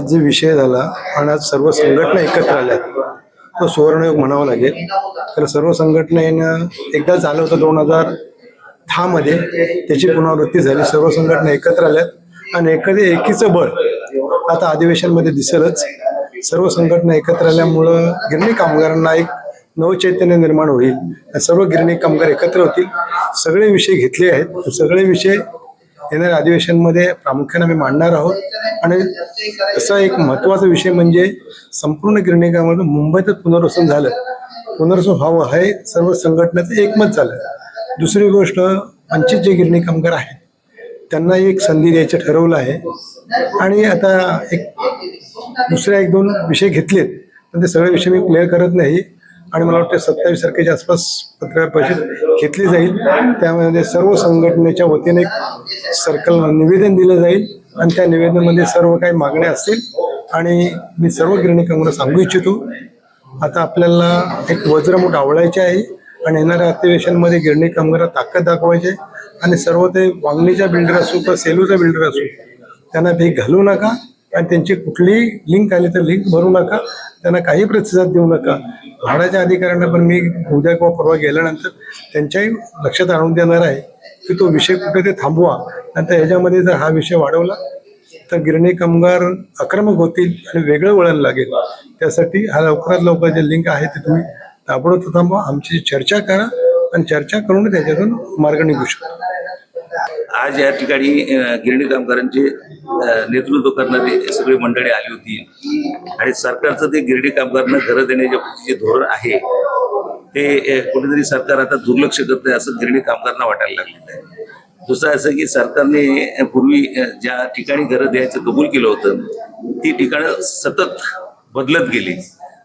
आज जे विषय झाला आणि आज सर्व संघटना एकत्र आल्यात तो सुवर्णयोग म्हणावा लागेल. तर सर्व संघटनेनं एकदा झालं होतं दोन हजार दहामध्ये त्याची पुनरावृत्ती झाली. सर्व संघटना एकत्र आल्यात आणि एखादी एकीचं बळ आता अधिवेशनमध्ये दिसेलच. सर्व संघटना एकत्र आल्यामुळं गिरणी कामगारांना एक नवचैतन्य निर्माण होईल. आणि सर्व गिरणी कामगार एकत्र होतील. सगळे विषय घेतले आहेत. सगळे विषय येणाऱ्या अधिवेशनमध्ये प्रामुख्याने आम्ही मांडणार आहोत. आणि तसा एक महत्त्वाचा विषय म्हणजे संपूर्ण गिरणीकामध्ये मुंबईतच पुनर्वसन झालं. पुनर्वसन व्हावं हे सर्व संघटनेचं एकमत झालं. दुसरी गोष्ट वंचित जे गिरणी कामगार आहेत त्यांना एक संधी द्यायचं ठरवलं आहे. आणि आता एक दुसऱ्या एक दोन विषय घेतलेत पण ते सगळे विषय मी क्लिअर करत नाही. आणि मला वाटतं सत्तावीस तारखेच्या आसपास पत्रकार परिषद घेतली जाईल. त्यामध्ये सर्व संघटनेच्या वतीने एक सर्कल निवेदन दिलं जाईल आणि त्या निवेदनामध्ये सर्व काही मागण्या असतील. आणि मी सर्व गिरणी कामगार सांगू इच्छितो. आता आपल्याला एक वज्रमूठ आवडायचे आहे आणि येणाऱ्या अधिवेशनमध्ये गिरणी कामगारात ताकद दाखवायचे आणि सर्व ते वांगणीचा बिल्डर असो किंवा सेलूचा बिल्डर असो त्यांना ते घालू नका आणि त्यांची कुठलीही लिंक आली तर लिंक भरू नका. त्यांना काही प्रतिसाद देऊ नका. म्हाडाच्या अधिकाऱ्यांना पण मी उद्या किंवा परवा गेल्यानंतर त्यांच्याही लक्षात आणून देणार आहे की तो विषय कुठे ते थांबवा. नंतर ह्याच्यामध्ये जर हा विषय वाढवला तर गिरणी कामगार आक्रमक होतील आणि वेगळं वळण लागेल. त्यासाठी हा लवकरात लवकर जे लिंक आहे ते तुम्ही ताबडतोब थांबवा. आमची चर्चा करा आणि चर्चा करून त्याच्यातून मार्ग निघू शकतो. आज या ठिकाणी गिरणी कामगारांचे नेतृत्व करणारी सगळी मंडळी आली होती. आणि सरकारचं ते गिरणी कामगारांना घरं देण्याच्या जे धोरण आहे ते कुठेतरी सरकार आता दुर्लक्ष करत आहे असं गिरणी कामगारांना वाटायला लागलेलं आहे. दुसरं असं की सरकारने पूर्वी ज्या ठिकाणी घरं द्यायचं कबूल केलं होतं ती ठिकाणं सतत बदलत गेली.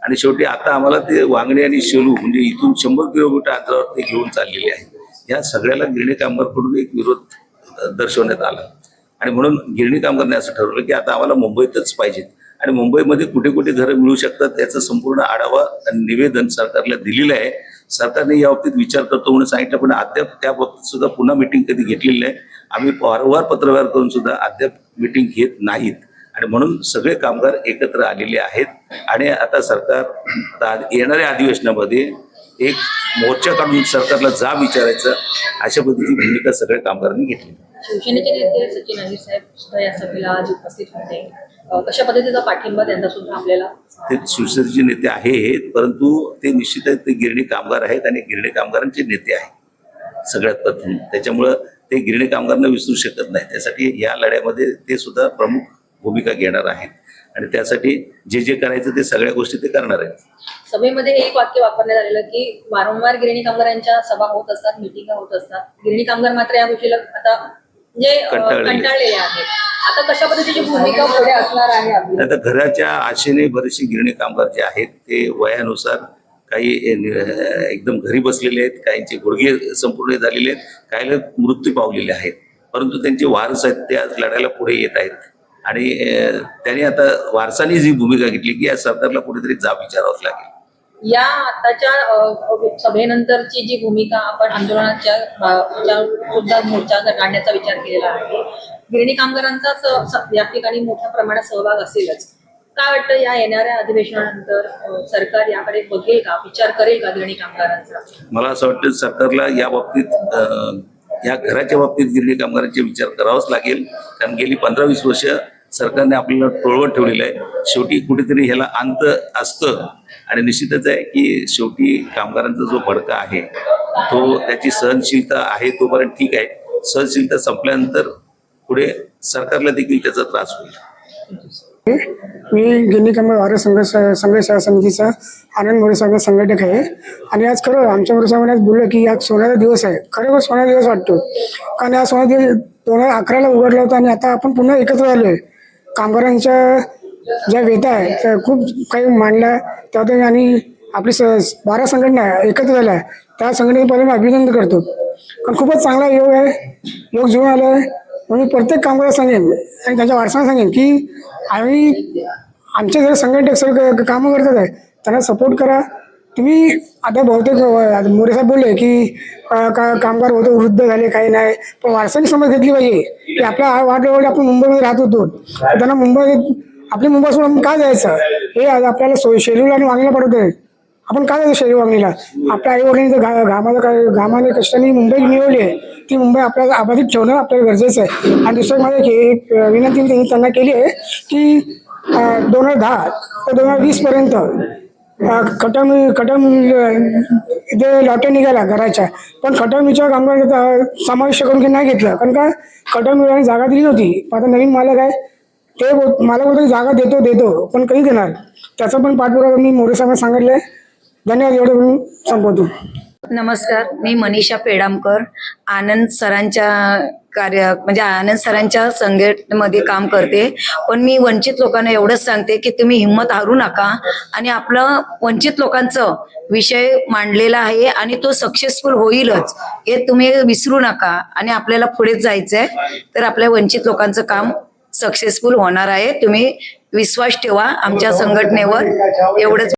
आणि शेवटी आता आम्हाला ते वांगणे आणि शेलू म्हणजे इथून शंभर किलोमीटर अंतरावर ते घेऊन चाललेले आहे. या सगळ्याला गिरणी कामगारकडून एक विरोध दर्शवण्यात आला. आणि म्हणून गिरणी कामगारने असं ठरवलं की आता आम्हाला मुंबईतच पाहिजेत. आणि मुंबईमध्ये कुठे कुठे घरं मिळू शकतात त्याचं संपूर्ण आढावा आणि निवेदन सरकारला दिलेलं आहे. सरकारने या बाबतीत विचार करतो म्हणून सांगितलं पण अद्याप त्या बाबतीत सुद्धा पुन्हा मिटिंग कधी घेतलेली नाही. आम्ही वारंवार पत्रव्यवहार करून सुद्धा अद्याप मिटिंग घेत नाहीत. आणि म्हणून सगळे कामगार एकत्र आलेले आहेत. आणि आता सरकार आता येणाऱ्या अधिवेशनामध्ये एक मोर्चा काढून सरकारला जा विचारायचं अशा पद्धतीची भूमिका सगळ्या कामगारांनी घेतली. शिवसेनेचे नेते सचिन अहिर साहेब सुद्धा या सभेला आज उपस्थित होते. कशा पद्धतीचा पाठिंबा त्यांचा सुद्धा आपल्याला? ते शिवसेनेचे नेते आहेत परंतु ते निश्चितच ते गिरणी कामगार आहेत आणि गिरणी कामगारांचे नेते आहेत. सगळ्यात प्रथम. त्याच्यामुळं ते गिरणी कामगारांना विसरू शकत नाही. त्यासाठी या लढ्यामध्ये ते सुद्धा प्रमुख भूमिका घेणार आहेत. आणि त्यासाठी जे जे करायचं ते सगळ्या गोष्टी ते करणार आहेत. सभेमध्ये एक वाक्य वापरण्यात आलेलं की वारंवार गिरणी कामगारांच्या सभा होत असतात मिटिंग होत असतात. गिरणी कामगार मात्र या गोष्टीला आता म्हणजे कंटाळलेले. आहेत. आता कशा पद्धतीची भूमिका पुढे असणार आहे आता घराच्या आशेने बरेचसे गिरणी कामगार जे आहेत ते वयानुसार काही एकदम घरी बसलेले आहेत काहींचे गुडघे संपूर्ण झालेले आहेत काहीला मृत्यू पावलेले आहेत. परंतु त्यांचे वारस आहेत ते आज लढायला पुढे येत आहेत. आणि त्यांनी आता वारसाने जी भूमिका घेतली की या सरकारला कुठेतरी जाब विचारावंच लागेल. या आताच्या सभेनंतरची जी भूमिका आपण आंदोलनाच्या सुद्धा मोर्चा काढण्याचा विचार केलेला आहे गिरणी कामगारांचा स- स- या ठिकाणी मोठ्या प्रमाणात सहभाग असेलच. काय वाटतं या येणाऱ्या अधिवेशनानंतर सरकार याकडे बघेल का? विचार करेल का गिरणी कामगारांचा? मला असं वाटतं सरकारला या बाबतीत या घराच्या बाबतीत गिरणी कामगारांचे विचार करावाच लागेल. कारण गेली पंधरा वीस वर्ष सरकारने आपल्याला टोळवत ठेवलेलं आहे. शेवटी कुठेतरी ह्याला अंत असतं. आणि निश्चितच आहे की शेवटी कामगारांचा जो भडका आहे तो त्याची सहनशीलता आहे तोपर्यंत ठीक आहे. सहनशीलता संपल्यानंतर पुढे सरकारला देखील त्याचा त्रास होईल. मी गिन्नी कामगार वारे संघर्ष संघर्ष समितीचा आनंद मोरेसागर संघटक आहे. आणि आज खरं आमच्या मोरे आज बोललं की आज सोन्याचा दिवस आहे. खरोखर सोन्याचा दिवस वाटतो. कारण हा सोन्याचा दिवस दोन हजार अकराला उघडला होता आणि आता आपण पुन्हा एकत्र आलो आहे कामगारांच्या ज्या वेता आहे त्या खूप काही मांडल्या. त्यात आणि आपली स बारा संघटना एकत्र झाल्या. त्या संघटनेचं पहिले मी अभिनंदन करतो. कारण खूपच चांगला योग आहे. योग जुळून आला आहे. म्हणून प्रत्येक कामगार सांगेन आणि त्यांच्या वारसांना सांगेन की आम्ही आमचे जर संघटक सगळं कामं करतात आहे त्यांना सपोर्ट करा. तुम्ही आता बहुतेक मोरे साहेब बोलले की का कामगार होते वृद्ध झाले काही नाही. पण वारसाने समज घेतली पाहिजे. की आपल्या वाढल्यावर आपण मुंबईमध्ये राहत होतो. त्यांना मुंबई आपली मुंबई सोडून का काय जायचं? हे आज आपल्याला सोय शेड्यूल आणि वागणीला पडत आहे. आपण काय जायचं शेड्यूल वागणीला? आपल्या आई वडिलांनी जर घा घामाला काय घामाने कष्टाने मुंबई मिळवली आहे. ती मुंबई आपल्याला अबाधित ठेवणं आपल्याला गरजेचं आहे. आणि दुसरं माझ्या एक विनंती त्यांनी त्यांना केली आहे की दोन हजार दहा ते दोन हजार वीस कटम खटम खटम इथे लॉटे निघाल्या घराच्या. पण खटमीच्या कामगार समाविष्ट करून की नाही घेतलं. कारण का खटम जागा दिली नव्हती. आता नवीन मालक आहे. ते बोल- मला बोलतो जागा देतो देतो. पण कधी देणार? त्याचा पण पाठपुरावा मी मोरे साहेबांना सांगितलंय. धन्यवाद एवढं बोलून संपवतो. नमस्कार. मी मनीषा पेडामकर. आनंद सरांच्या कार्य म्हणजे आनंद सरांच्या संघटनेमध्ये काम करते. पण मी वंचित लोकांना एवढंच सांगते की तुम्ही हिंमत हारू नका. आणि आपलं वंचित लोकांचं विषय मांडलेला आहे आणि तो सक्सेसफुल होईलच हे तुम्ही विसरू नका. आणि आपल्याला पुढे जायचंय तर आपल्या वंचित लोकांचं काम सक्सेसफुल होणार आहे. तुम्ही विश्वास ठेवा आमच्या संघटनेवर. एवढंच